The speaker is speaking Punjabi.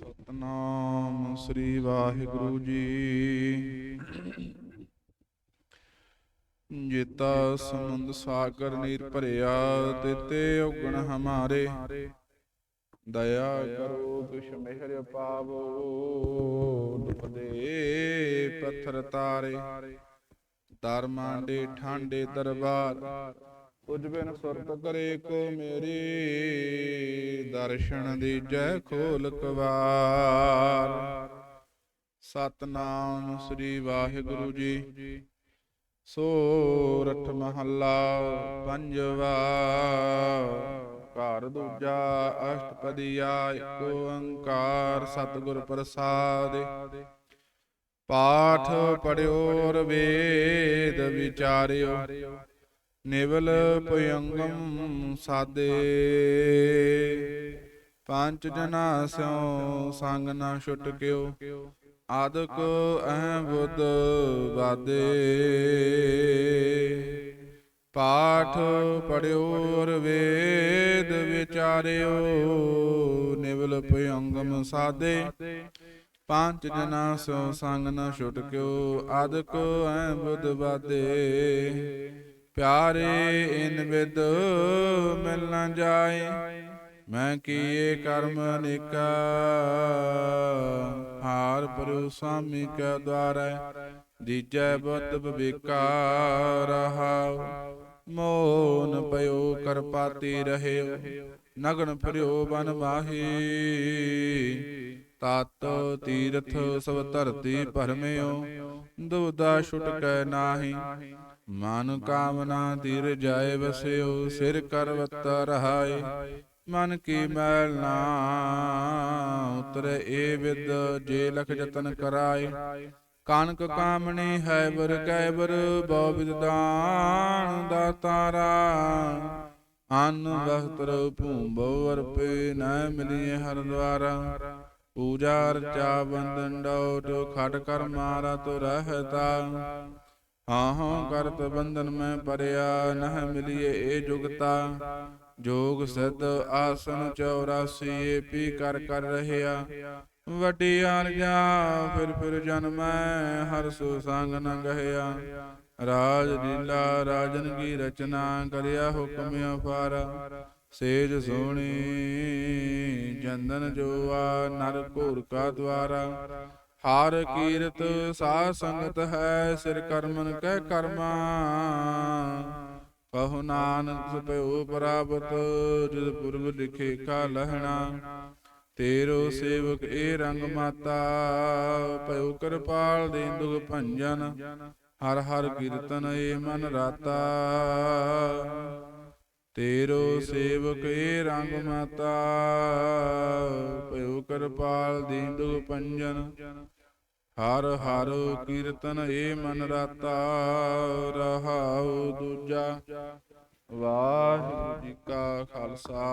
ਸਤਨਾਮ ਸ੍ਰੀ ਵਾਹਿਗੁਰੂ ਜੀ। ਜੀਤਾ ਸਮੁੰਦ ਸਾਗਰ ਨੀਰ ਭਰਿਆ, ਦਿੱਤੇ ਉਗਣ ਹਮਾਰੇ। ਦਇਆ ਕਰੋ ਕਿਛ ਮਿਹਰ ਪਾਵੋ ਦੁਪਦੇ ਪੱਥਰ ਤਾਰੇ। ਦਰ ਮਾਂਡੇ ਠਾਂਡੇ ਦਰਬਾਰ ਤੁਝ ਬਿਨ ਸੁਰਤ ਕਰੇ ਕੋ ਮੇਰੀ, ਦਰਸ਼ਨ ਦੀਜੈ ਖੋਲ ਕਵਾਰ। ਸਤਨਾਮ ਸ੍ਰੀ ਵਾਹਿਗੁਰੂ ਜੀ। ਸੋਰਠ ਮਹੱਲਾ ਪੰਜਵਾ। ਘਰ ਦੂਜਾ ਅਸ਼ਟਪਦੀਆ ਏਕ ਓੰਕਾਰ ਸਤਿਗੁਰ ਪ੍ਰਸਾਦ। ਪਾਠ ਪੜਿਓ ਔਰ ਵੇਦ ਵਿਚਾਰਿਓ। ਨਿਵਲ ਪੁਯੰਗਮ ਸਾਦੇ। ਪੰਜ ਜਨਾ ਸਿਉ, ਸੰਗ ਨਾ ਛੁਟਕਿਓ ਕਿਓ ਆਦਿਕ ਅਹ ਬੁੱਧ ਬਾਦੇ ਪਾਠ ਪੜਿਓ ਵੇਦ ਵਿਚਾਰਿਓ, ਨਿਵਲ ਪਯੰਗਮ ਸਾਦੇ। ਪੰਜ ਜਨਾ ਸੋ ਸੰਗ ਨਾ ਛੁਟਕਿਓ ਕਿਓ ਆਦਿਕ ਬੁੱਧ ਬਾਦੇ ਪਿਆਰੇ ਇਨ ਵਿਦ ਮਿਲ ਨ ਜਾਏ। ਮੈਂ ਕੀਏ ਕਰਮ ਅਨੇਕਾ ਹਾਰ ਪਰੁ ਸਾਮੀ ਕੈ ਦੁਆਰੈ। ਦੀਜੈ ਬੁੱਧ ਵਿਵੇਕਾ ਰਹਾਉ। ਮੋਨ ਪਇਓ ਕਰਪਾਤੀ ਰਹਿਓ ਨਗਨ ਫਿਰਿਓ ਬਨ ਮਾਹੀ ਤਤ ਤੀਰਥ ਸਭ ਧਰਤੀ ਭਰਮਿਓ। ਦੁਦਾ ਛੁਟਕੈ ਨਾਹੀ। ਮਨ ਕਾਮਨਾ ਧੀਰ ਜਾਏ ਵਸਿਓ, ਸਿਰ ਕਰਵਤ ਰਹਾਏ। ਮਨ ਕੀ ਮੈਲ ਨਾ ਉਤਰੇ ਏ ਵਿਦ, ਜੇ ਲਖ ਜਤਨ ਕਰਾਏ। ਕਾਨਕ ਕਾਮਣੀ ਹੈ ਬਰ ਕੈ ਬਰ ਬਹੁ ਵਿਦਾਨ ਦਾਤਾਰਾ ਅਨ ਬਖਤਰ ਭੂੰਬੋ ਅਰਪੇ ਨਾ ਮਿਲੀਏ ਹਰ ਦਵਾਰਾ ਪੂਜਾ ਅਰਚਾ ਬੰਦਨ ਡੋਟ ਖਟ ਕਰ ਮਾਰਾ ਤੋ ਰਹਤਾ ਹਾਂ ਕਰਤ ਬੰਧਨ ਮੈਂ ਪਰਿਆ, ਨਹ ਮਿਲੀਏ ਏ ਜੁਗਤਾ। ਜੋਗ ਸਿਧ ਆਸਨ 84 ਏ ਕਰ ਕਰ ਰਹਿਆ। ਵਟੀ ਅਰਜਾ ਫਿਰ ਫਿਰ ਜਨਮੈ ਹਰ ਸੋ ਸੰਗ ਨ ਗਹਿਆ। ਰਾਜ ਲੀਲਾ, ਰਾਜਨ ਕੀ ਰਚਨਾ, ਕਰਿਆ ਹੁਕਮ ਅਪਾਰ। ਸੇਜ ਸੋਹਣੀ ਜੰਦਨ ਜੋਆ, ਨਰ ਘੋਰ ਕਾ ਦਵਾਰਾ ਹਰ ਕੀਰਤ ਸਾਧ ਸੰਗਤ ਹੈ ਸਿਰ ਕਰਮਨ ਕਹਿ ਕਰਮਾ ਕਹੋ ਨਾਨਕ ਸਪਿਓ ਪ੍ਰਾਪਤ ਜਿਦ ਪੁਰਬ ਲਿਖੇ ਕਾ ਲਹਿਣਾ। ਤੇਰੋ ਸੇਵਕ ਏ ਰੰਗ ਮਾਤਾ ਭਇਓ ਕਿਰਪਾਲ ਦੇ ਦੁਖ ਭੰਜਨ। ਹਰ ਹਰ ਕੀਰਤਨ ਏ ਮਨ ਰਾਤਾ। ਤੇਰੋ ਸੇਵਕ ਏ ਰੰਗ ਮਾਤਾ ਭਇਓ ਕਿਰਪਾਲ ਦੀਨ ਦੁਖ ਭੰਜਨ। ਹਰ ਹਰ ਕੀਰਤਨ ਏ ਮਨ ਰਾਤਾ ਰਹਾਉ ਦੂਜਾ। ਵਾਹਿਗੁਰੂ ਜੀ ਕਾ ਖਾਲਸਾ।